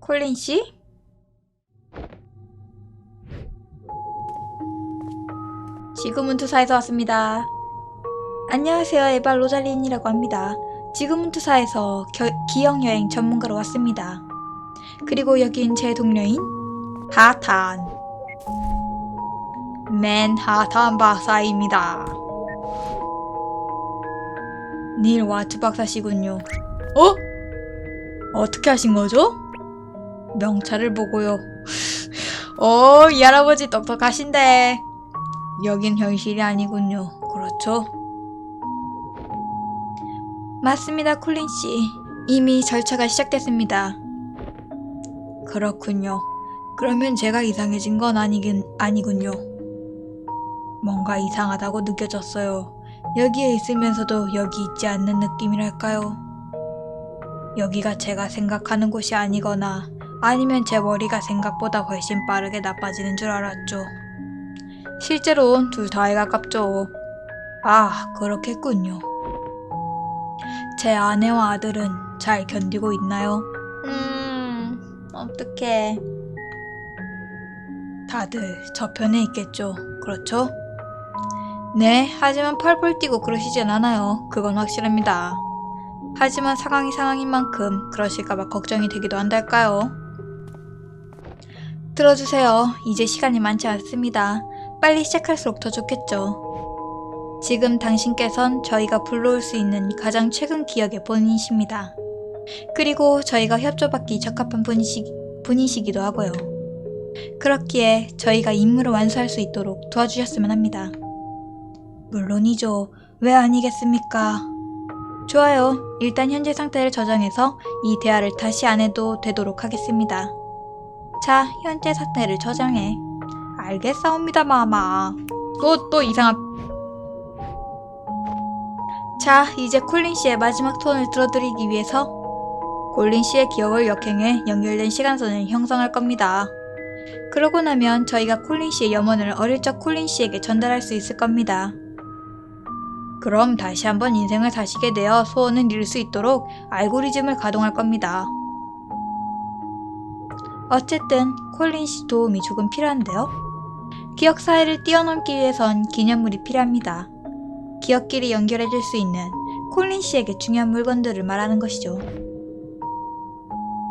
콜린 씨? 지금은 투사에서 왔습니다. 안녕하세요. 에바 로잘린이라고 합니다. 지금은 투사에서 겨- 기억여행 전문가로 왔습니다. 그리고 여긴 제 동료인 하탄. 맨하탄 박사입니다. 닐 와트 박사시군요. 어? 어떻게 하신 거죠? 명찰을 보고요. 오, 이 할아버지 똑똑하신데. 여긴 현실이 아니군요. 그렇죠? 맞습니다, 콜린 씨. 이미 절차가 시작됐습니다. 그렇군요. 그러면 제가 이상해진 건 아니긴 아니군요. 뭔가 이상하다고 느껴졌어요. 여기에 있으면서도 여기 있지 않는 느낌이랄까요? 여기가 제가 생각하는 곳이 아니거나 아니면 제 머리가 생각보다 훨씬 빠르게 나빠지는 줄 알았죠. 실제로는 둘 다에 가깝죠. 아, 그렇겠군요. 제 아내와 아들은 잘 견디고 있나요? 음, 어떡해. 다들 저 편에 있겠죠. 그렇죠? 네, 하지만 펄펄 뛰고 그러시진 않아요. 그건 확실합니다. 하지만 상황이 상황인 만큼 그러실까봐 걱정이 되기도 한달까요? 들어주세요. 이제 시간이 많지 않습니다. 빨리 시작할수록 더 좋겠죠. 지금 당신께선 저희가 불러올 수 있는 가장 최근 기억의 본인이십니다. 그리고 저희가 협조받기 적합한 분이시, 분이시기도 하고요. 그렇기에 저희가 임무를 완수할 수 있도록 도와주셨으면 합니다. 물론이죠. 왜 아니겠습니까? 좋아요. 일단 현재 상태를 저장해서 이 대화를 다시 안 해도 되도록 하겠습니다. 자, 현재 상태를 저장해. 알겠사옵니다, 마마. 또, 또 이상한. 자, 이제 콜린 씨의 마지막 톤을 들어드리기 위해서 콜린 씨의 기억을 역행해 연결된 시간선을 형성할 겁니다. 그러고 나면 저희가 콜린 씨의 염원을 어릴 적 콜린 씨에게 전달할 수 있을 겁니다. 그럼 다시 한번 인생을 사시게 되어 소원을 이룰 수 있도록 알고리즘을 가동할 겁니다. 어쨌든 콜린 씨 도움이 조금 필요한데요. 기억 사이를 뛰어넘기 위해선 기념물이 필요합니다. 기억끼리 연결해줄 수 있는 콜린 씨에게 중요한 물건들을 말하는 것이죠.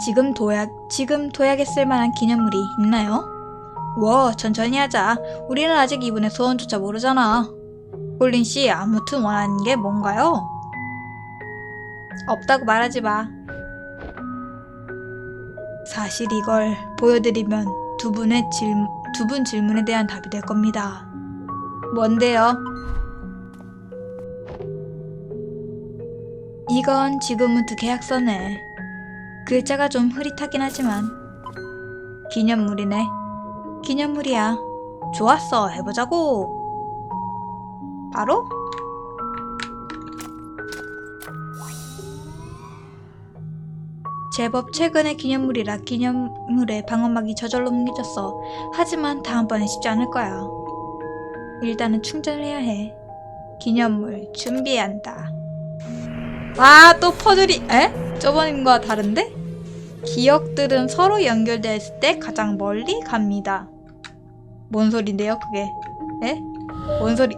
지금 둬야, 지금 둬야겠 쓸만한 기념물이 있나요? 워, 천천히 하자. 우리는 아직 이분의 소원조차 모르잖아. 콜린 씨, 아무튼 원하는 게 뭔가요? 없다고 말하지 마. 사실 이걸 보여드리면 두 분의 질, 두분 질문에 대한 답이 될 겁니다. 뭔데요? 이건 지금부터 계약서네. 글자가 좀 흐릿하긴 하지만 기념물이네. 기념물이야. 좋았어. 해보자고. 바로? 제법 최근의 기념물이라 기념물에 방어막이 저절로 뭉개졌어. 하지만 다음번엔 쉽지 않을 거야. 일단은 충전을 해야 해. 기념물 준비한다. 아, 또 퍼즐이, 에? 저번과 다른데? 기억들은 서로 연결되었을 때 가장 멀리 갑니다. 뭔 소린데요, 그게? 에? 뭔 소리?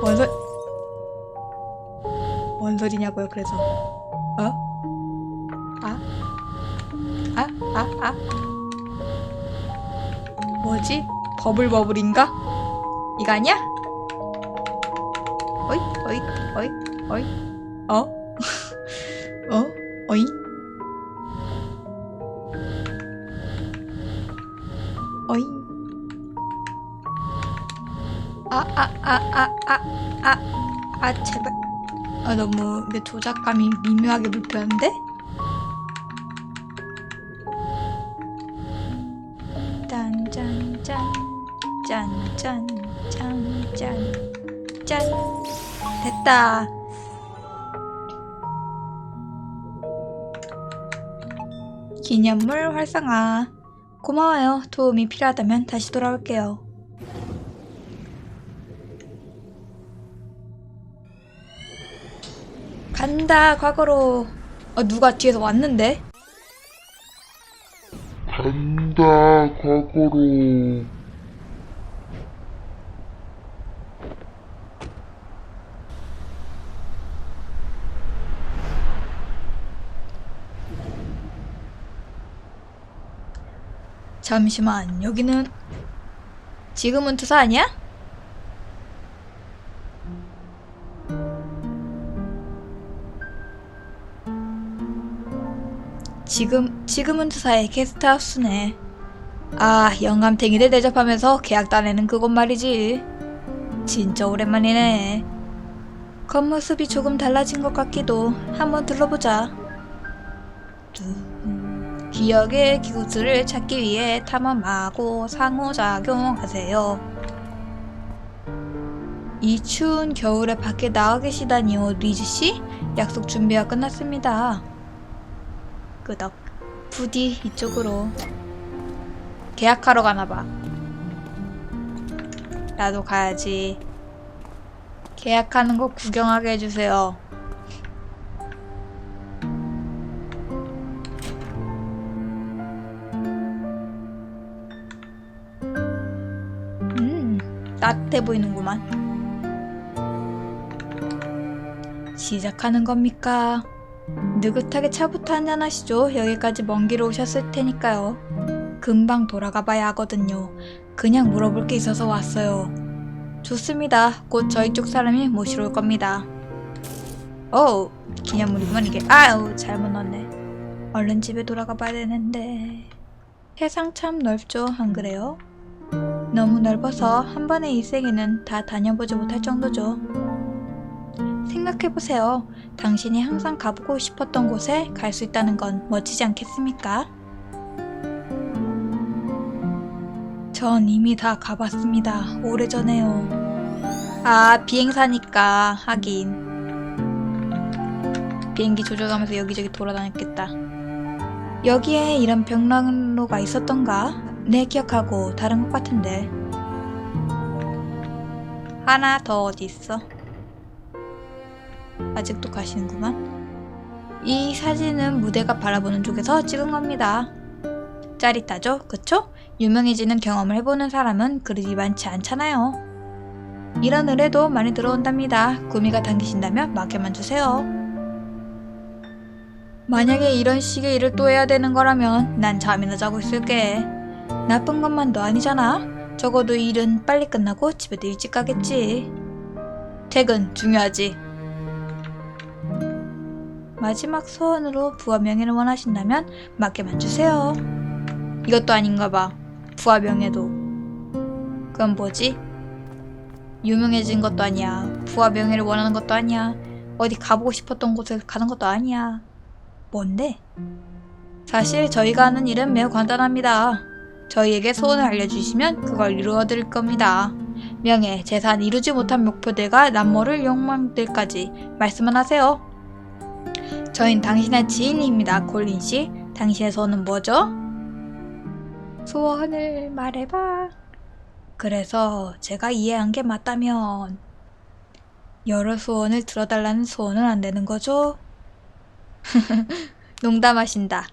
뭔 소리? 뭔 소리냐고요, 그래서. 어? 아? 아? 아? 아? 뭐지? 버블버블인가? 이거 아니야? 어이? 어이? 어이? 어이? 어? 어? 어이? 어이? 아, 아, 아, 아, 아, 아, 아, 제발. 아, 너무 내 조작감이 미묘하게 불편한데? 됐다. 기념물 활성화. 고마워요. 도움이 필요하다면 다시 돌아올게요. 간다 과거로. 어, 누가 뒤에서 왔는데? 간다, 과거로. 잠시만, 여기는 지금은 투사 아니야? 지금 지금은 투사의 게스트하우스네. 아, 영감탱이들 대접하면서 계약 따내는 그곳 말이지. 진짜 오랜만이네. 겉모습이 조금 달라진 것 같기도 한번 둘러보자. 두- 기억의 기구들을 찾기 위해 탐험하고 상호작용하세요. 이 추운 겨울에 밖에 나가 계시다니요, 리즈 씨? 약속 준비가 끝났습니다. 끄덕. 부디 이쪽으로. 계약하러 가나봐. 나도 가야지. 계약하는 거 구경하게 해주세요. 따뜻해 보이는구만. 시작하는 겁니까? 느긋하게 차부터 한잔 하시죠. 여기까지 먼 길 오셨을 테니까요. 금방 돌아가 봐야 하거든요. 그냥 물어볼 게 있어서 왔어요. 좋습니다. 곧 저희 쪽 사람이 모시러 올 겁니다. 오, 기념물이구만 이게. 아우, 잘못 넣었네. 얼른 집에 돌아가 봐야 되는데. 세상 참 넓죠, 안 그래요? 너무 넓어서 한 번의 일생에는 다 다녀보지 못할 정도죠. 생각해보세요. 당신이 항상 가보고 싶었던 곳에 갈 수 있다는 건 멋지지 않겠습니까? 전 이미 다 가봤습니다. 오래전에요. 아, 비행사니까 하긴. 비행기 조절하면서 여기저기 돌아다녔겠다. 여기에 이런 벽난로가 있었던가? 네, 기억하고 다른 것 같은데. 하나 더 어디 있어? 아직도 가시는구만. 이 사진은 무대가 바라보는 쪽에서 찍은 겁니다. 짜릿하죠? 그쵸? 유명해지는 경험을 해보는 사람은 그리 많지 않잖아요. 이런 의뢰도 많이 들어온답니다. 구미가 당기신다면 맡겨만 주세요. 만약에 이런 식의 일을 또 해야 되는 거라면 난 잠이나 자고 있을게. 나쁜 것만도 아니잖아. 적어도 일은 빨리 끝나고 집에도 일찍 가겠지. 퇴근 중요하지. 마지막 소원으로 부와 명예를 원하신다면 맡겨만 주세요. 이것도 아닌가 봐. 부와 명예도. 그건 뭐지? 유명해진 것도 아니야. 부와 명예를 원하는 것도 아니야. 어디 가보고 싶었던 곳에 가는 것도 아니야. 뭔데? 사실 저희가 하는 일은 매우 간단합니다. 저희에게 소원을 알려주시면 그걸 이루어 드릴 겁니다. 명예, 재산, 이루지 못한 목표들과 남모를 욕망들까지 말씀만 하세요. 저흰 당신의 지인입니다, 콜린 씨. 당신의 소원은 뭐죠? 소원을 말해봐. 그래서 제가 이해한 게 맞다면 여러 소원을 들어달라는 소원은 안 되는 거죠? 농담하신다.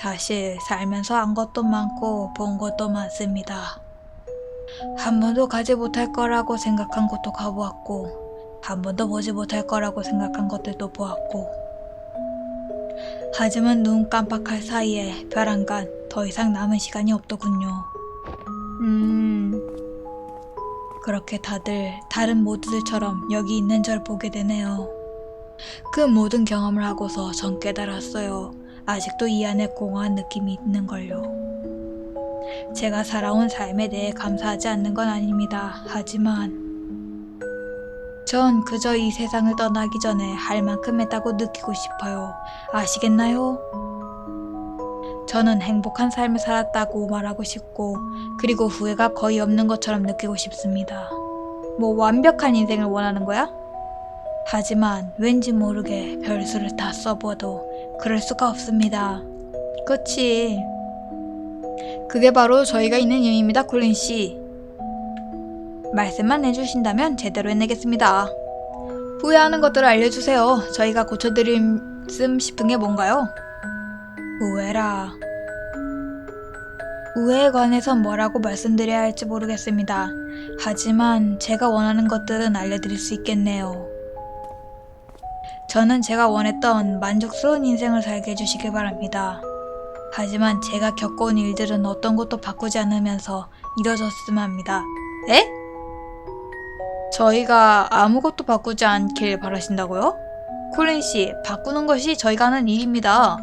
사실 살면서 안 것도 많고 본 것도 많습니다. 한 번도 가지 못할 거라고 생각한 곳도 가보았고 한 번도 보지 못할 거라고 생각한 것들도 보았고 하지만 눈 깜빡할 사이에 별 한간 더 이상 남은 시간이 없더군요. 음... 그렇게 다들 다른 모두들처럼 여기 있는 절 보게 되네요. 그 모든 경험을 하고서 전 깨달았어요. 아직도 이 안에 공허한 느낌이 있는걸요. 제가 살아온 삶에 대해 감사하지 않는 건 아닙니다. 하지만 전 그저 이 세상을 떠나기 전에 할 만큼 했다고 느끼고 싶어요. 아시겠나요? 저는 행복한 삶을 살았다고 말하고 싶고, 그리고 후회가 거의 없는 것처럼 느끼고 싶습니다. 뭐 완벽한 인생을 원하는 거야? 하지만 왠지 모르게 별수를 다 써봐도 그럴 수가 없습니다. 그치. 그게 바로 저희가 있는 이유입니다, 콜린 씨. 말씀만 해주신다면 제대로 해내겠습니다. 후회하는 것들을 알려주세요. 저희가 고쳐드림 싶은 게 뭔가요? 우애라. 우애에 관해서 뭐라고 말씀드려야 할지 모르겠습니다. 하지만 제가 원하는 것들은 알려드릴 수 있겠네요. 저는 제가 원했던 만족스러운 인생을 살게 해주시길 바랍니다. 하지만 제가 겪어온 일들은 어떤 것도 바꾸지 않으면서 이뤄졌으면 합니다. 에? 저희가 아무것도 바꾸지 않길 바라신다고요? 콜린 씨, 바꾸는 것이 저희가 하는 일입니다.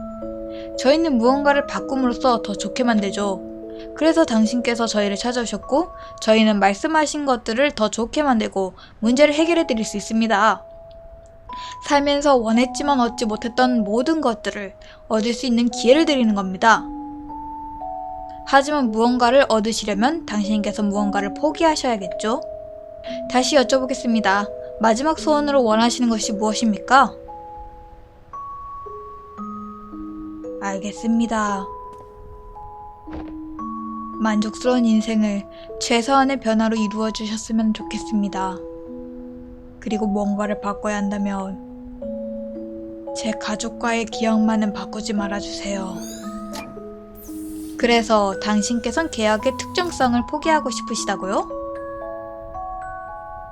저희는 무언가를 바꿈으로써 더 좋게 만들죠. 그래서 당신께서 저희를 찾아오셨고, 저희는 말씀하신 것들을 더 좋게 만들고 문제를 해결해 드릴 수 있습니다. 살면서 원했지만 얻지 못했던 모든 것들을 얻을 수 있는 기회를 드리는 겁니다. 하지만 무언가를 얻으시려면 당신께서 무언가를 포기하셔야겠죠? 다시 여쭤보겠습니다. 마지막 소원으로 원하시는 것이 무엇입니까? 알겠습니다. 만족스러운 인생을 최소한의 변화로 이루어 주셨으면 좋겠습니다. 그리고 뭔가를 바꿔야 한다면 제 가족과의 기억만은 바꾸지 말아주세요. 그래서 당신께선 계약의 특정성을 포기하고 싶으시다고요?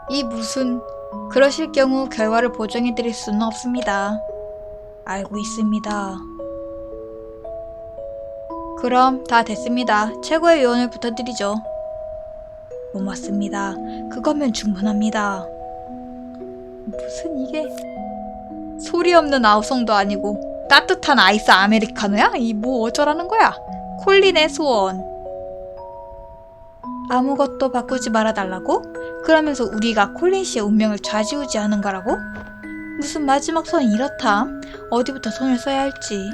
이 무슨 그러실 경우 결과를 보장해 드릴 수는 없습니다. 알고 있습니다. 그럼 다 됐습니다. 최고의 요원을 부탁드리죠. 고맙습니다. 그거면 충분합니다. 무슨 이게 소리 없는 아우성도 아니고 따뜻한 아이스 아메리카노야? 이 뭐 어쩌라는 거야? 콜린의 소원. 아무것도 바꾸지 말아달라고? 그러면서 우리가 콜린 씨의 운명을 좌지우지하는 거라고? 무슨 마지막 소원이 이렇다? 어디부터 손을 써야 할지.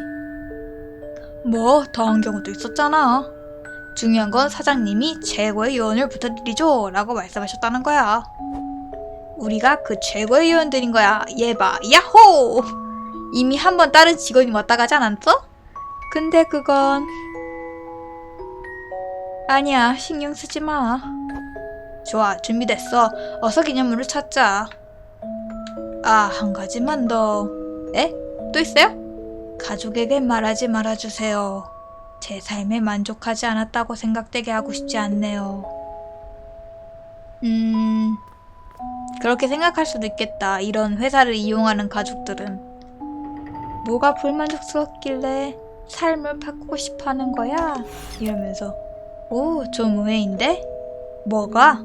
뭐, 더한 경우도 있었잖아. 중요한 건 사장님이 최고의 요원을 부탁드리죠. 라고 말씀하셨다는 거야. 우리가 그 최고의 요원들인 거야. 얘봐, 야호! 이미 한 번 다른 직원이 왔다 가지 않았어? 근데 그건 아니야, 신경 쓰지 마. 좋아, 준비됐어. 어서 기념물을 찾자. 아, 한 가지만 더. 에? 또 있어요? 가족에게 말하지 말아주세요. 제 삶에 만족하지 않았다고 생각되게 하고 싶지 않네요. 음, 그렇게 생각할 수도 있겠다. 이런 회사를 이용하는 가족들은. 뭐가 불만족스럽길래 삶을 바꾸고 싶어 하는 거야? 이러면서. 오, 좀 의외인데? 뭐가?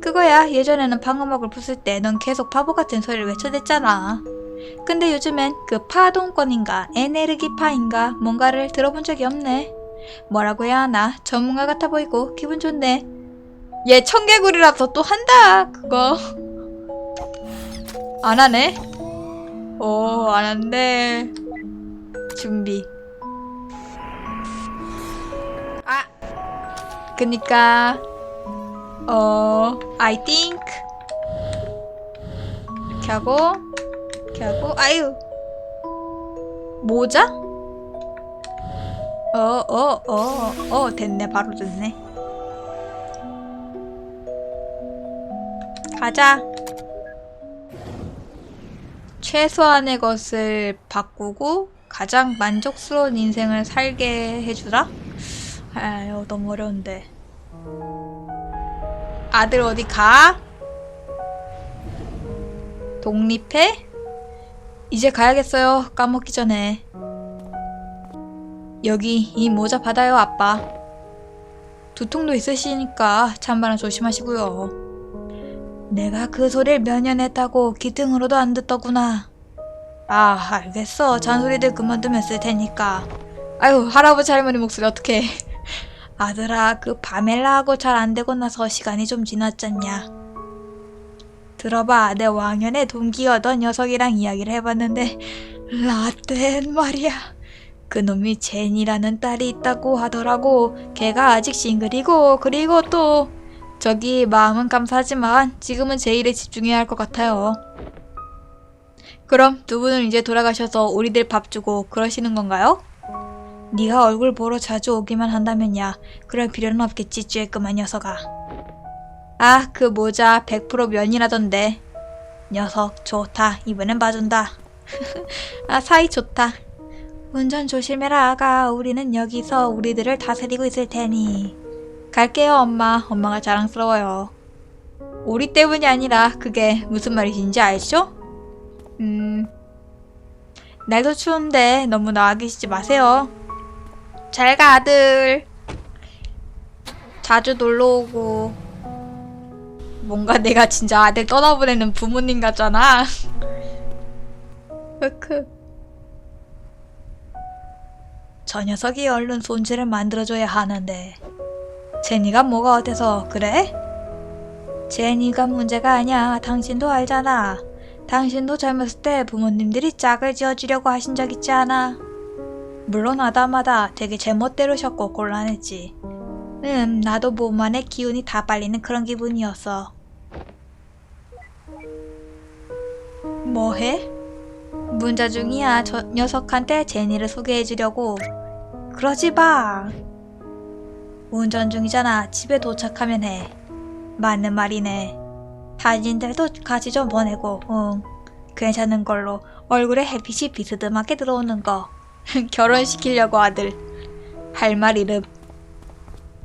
그거야. 예전에는 방음막을 부술 때 넌 계속 바보 같은 소리를 외쳐댔잖아. 근데 요즘엔 그 파동권인가 에네르기파인가 뭔가를 들어본 적이 없네. 뭐라고 해야 하나 전문가 같아 보이고 기분 좋네. 얘 청개구리라서 또 한다 그거. 안 하네. 오, 안 한대. 준비. 아. 그니까 어, I think 이렇게 하고 이렇게 하고 아유 모자? 어, 어, 어, 어, 됐네. 바로 됐네. 가자. 최소한의 것을 바꾸고 가장 만족스러운 인생을 살게 해주라? 아유, 너무 어려운데. 아들 어디 가? 독립해? 이제 가야겠어요. 까먹기 전에. 여기 이 모자 받아요, 아빠. 두통도 있으시니까 찬바람 조심하시고요. 내가 그 소리를 몇 년 했다고 기등으로도 안 듣더구나. 아, 알겠어. 잔소리들 그만두면 쓸 테니까. 아유, 할아버지 할머니 목소리 어떡해. 아들아, 그 바멜라하고 잘 안 되고 나서 시간이 좀 지났잖냐. 들어봐, 내 왕년의 동기였던 녀석이랑 이야기를 해봤는데, 라떼는 말이야. 그놈이 제니라는 딸이 있다고 하더라고. 걔가 아직 싱글이고, 그리고 또, 저기 마음은 감사하지만 지금은 제 일에 집중해야 할 것 같아요. 그럼 두 분은 이제 돌아가셔서 우리들 밥 주고 그러시는 건가요? 네가 얼굴 보러 자주 오기만 한다면야 그럴 필요는 없겠지 쬐끄만 녀석아. 아 그 모자 100% 면이라던데. 녀석 좋다 이번엔 봐준다. 아 사이 좋다. 운전 조심해라 아가. 우리는 여기서 우리들을 다스리고 있을 테니. 갈게요 엄마. 엄마가 자랑스러워요. 우리 때문이 아니라 그게 무슨 말이신지 알죠? 음... 날도 추운데 너무 나와 계시지 마세요. 잘 가 아들. 자주 놀러 오고. 뭔가 내가 진짜 아들 떠나보내는 부모님 같잖아. 흑흑. 저 녀석이 얼른 손질을 만들어줘야 하는데. 제니가 뭐가 어때서 그래? 제니가 문제가 아니야. 당신도 알잖아. 당신도 젊었을 때 부모님들이 짝을 지어주려고 하신 적 있지 않아? 물론 아다마다 되게 제멋대로셨고 곤란했지. 음, 나도 몸 안에 기운이 다 빨리는 그런 기분이었어. 뭐해? 문자 중이야. 저 녀석한테 제니를 소개해주려고. 그러지 마. 운전 중이잖아. 집에 도착하면 해. 맞는 말이네. 사진들도 같이 좀 보내고, 응. 괜찮은 걸로 얼굴에 햇빛이 비스듬하게 들어오는 거. 결혼시키려고 아들. 할 말 이름.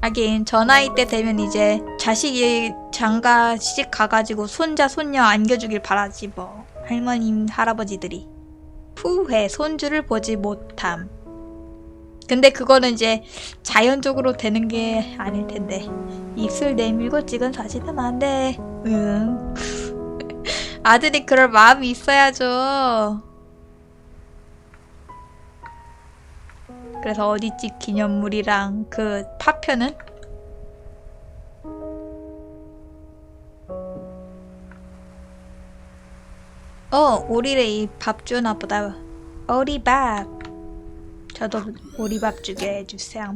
하긴 저 나이 때 되면 이제 자식이 장가 시집 가가지고 손자 손녀 안겨주길 바라지 뭐. 할머님 할아버지들이. 후회 손주를 보지 못함. 근데 그거는 이제 자연적으로 되는 게 아닐 텐데. 입술 내밀고 찍은 사진은 안 돼. 응. 아들이 그럴 마음이 있어야죠. 그래서 어디집 기념물이랑 그 파편은? 어, 오리를 밥 주나 보다. 오리밥. 저도 오리밥 주게 해주세요.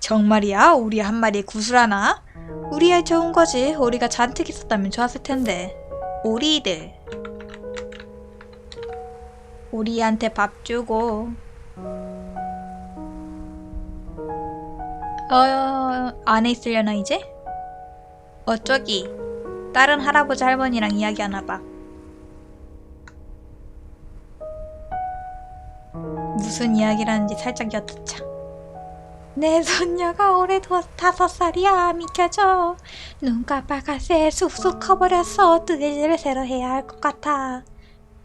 정말이야? 우리 한 마리 구슬 하나? 우리야 좋은 거지. 오리가 잔뜩 있었다면 좋았을 텐데. 오리들. 오리한테 밥 주고. 어, 안에 있으려나 이제? 어쩌기. 다른 할아버지 할머니랑 이야기하나 봐. 무슨 이야기라는지 살짝 엿듣자. 내 손녀가 올해도 다섯 살이야. 믿겨져 눈가 빨갛게 쑥쑥 커버렸어 뜨개질을 새로 해야 할 것 같아.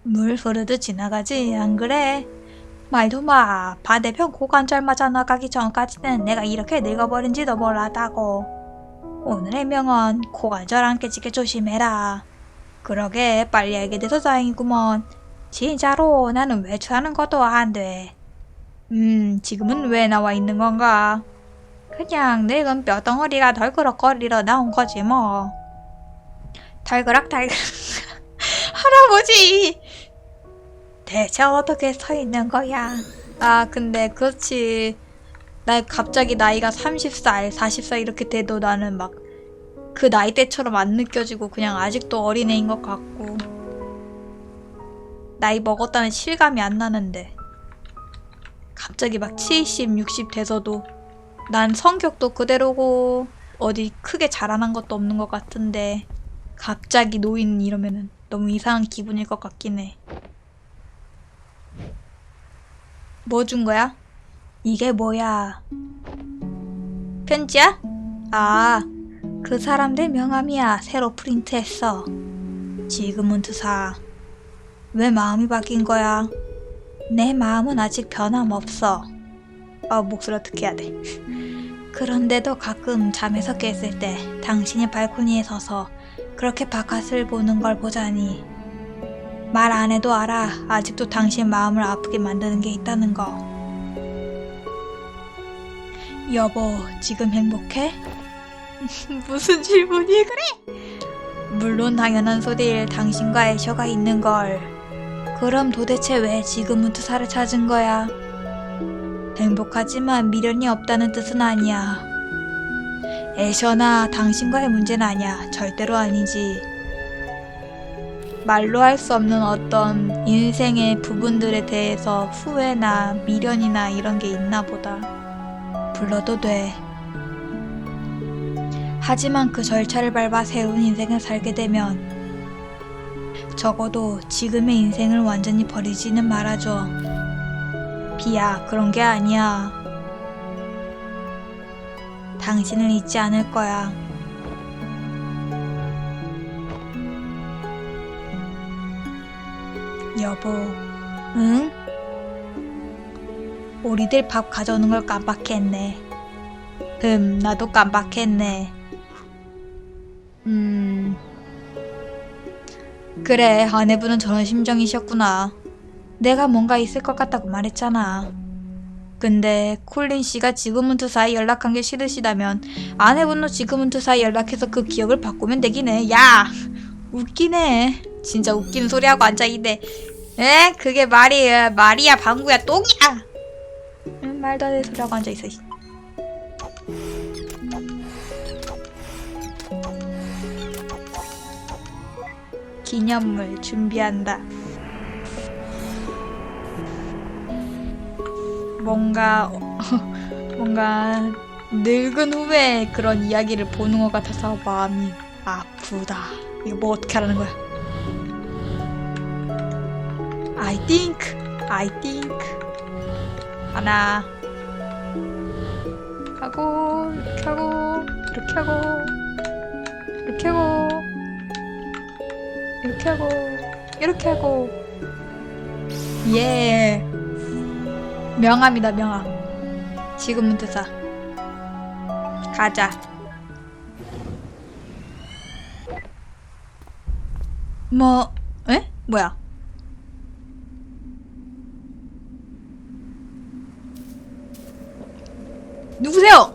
물 흐르듯 지나가지. 안 그래? 말도 마. 반대편 고관절 맞아 나가기 전까지는 내가 이렇게 늙어버린지도 몰랐다고. 오늘의 명언 고관절 안 깨지게 조심해라. 그러게. 빨리 알게 돼서 다행이구먼 진짜로 나는 외출하는 것도 안 돼 음, 지금은 왜 나와 있는 건가? 그냥 늙은 뼈덩어리가 덜그럭거리러 나온 거지 뭐. 덜그락 덜그락. 할아버지! 대체 어떻게 서 있는 거야? 아, 근데 그렇지. 나 갑자기 나이가 30살, 40살 이렇게 돼도 나는 막 그 나이대처럼 안 느껴지고 그냥 아직도 어린애인 것 같고. 나이 먹었다는 실감이 안 나는데. 갑자기 막 70, 60 돼서도 난 성격도 그대로고 어디 크게 자라난 것도 없는 것 같은데 갑자기 노인 이러면은 너무 이상한 기분일 것 같긴 해. 뭐 준 거야? 이게 뭐야? 편지야? 아, 그 사람들 명함이야. 새로 프린트했어. 지금은 투사. 왜 마음이 바뀐 거야? 내 마음은 아직 변함없어. 아, 목소리 어떻게 해야 돼? 그런데도 가끔 잠에서 깼을 때 당신이 발코니에 서서 그렇게 바깥을 보는 걸 보자니 말 안 해도 알아. 아직도 당신 마음을 아프게 만드는 게 있다는 거. 여보, 지금 행복해? 무슨 질문이 그래? 물론 당연한 소리일 당신과 애셔가 있는 걸. 그럼 도대체 왜 지금은 투사를 찾은 거야? 행복하지만 미련이 없다는 뜻은 아니야. 애셔나 당신과의 문제는 아니야. 절대로 아니지. 말로 할 수 없는 어떤 인생의 부분들에 대해서 후회나 미련이나 이런 게 있나 보다. 불러도 돼. 하지만 그 절차를 밟아 새로운 인생을 살게 되면 적어도 지금의 인생을 완전히 버리지는 말아줘. 비야, 그런 게 아니야. 당신을 잊지 않을 거야. 여보, 응? 우리들 밥 가져오는 걸 깜빡했네. 음, 나도 깜빡했네. 음. 그래, 아내분은 저런 심정이셨구나. 내가 뭔가 있을 것 같다고 말했잖아. 근데 콜린 씨가 지금은 투사에 연락한 게 싫으시다면 아내분도 지금은 투사에 연락해서 그 기억을 바꾸면 되기네. 야! 웃기네. 진짜 웃기는 소리하고 앉아있네. 에? 그게 말이야. 말이야, 방구야, 똥이야! 응, 말도 안 되는 소리하고 앉아있어. 기념물 준비한다. 뭔가 뭔가 늙은 후에 그런 이야기를 보는 것 같아서 마음이 아프다. 이거 뭐 어떻게 하라는 거야? I think, I think 하나 하고 이렇게 하고 이렇게 하고 이렇게 하고 이렇게 하고 이렇게 하고. 예. 명함이다 명함. 지금은 뜨사. 가자. 뭐 에? 뭐야? 누구세요?